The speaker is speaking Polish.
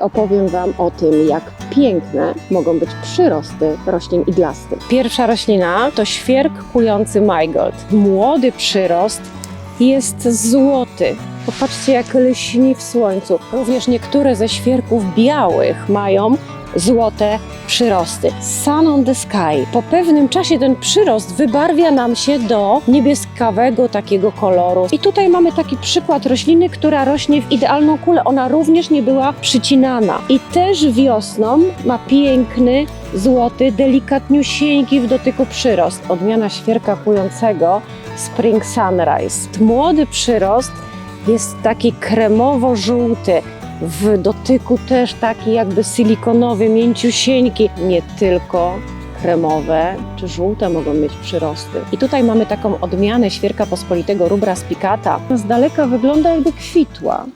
Opowiem Wam o tym, jak piękne mogą być przyrosty roślin iglastych. Pierwsza roślina to świerk kujący Mygold. Młody przyrost jest złoty. Popatrzcie, jak lśni w słońcu. Również niektóre ze świerków białych mają złote przyrosty. Sun on the sky. Po pewnym czasie ten przyrost wybarwia nam się do niebieskawego takiego koloru. I tutaj mamy taki przykład rośliny, która rośnie w idealną kulę. Ona również nie była przycinana. I też wiosną ma piękny, złoty, delikatniusieńki w dotyku przyrost. Odmiana świerka kującego Spring Sunrise. Młody przyrost jest taki kremowo-żółty. W dotyku też taki jakby silikonowy, mięciusieńki. Nie tylko kremowe czy żółte mogą mieć przyrosty. I tutaj mamy taką odmianę świerka pospolitego rubra spicata. Z daleka wygląda jakby kwitła.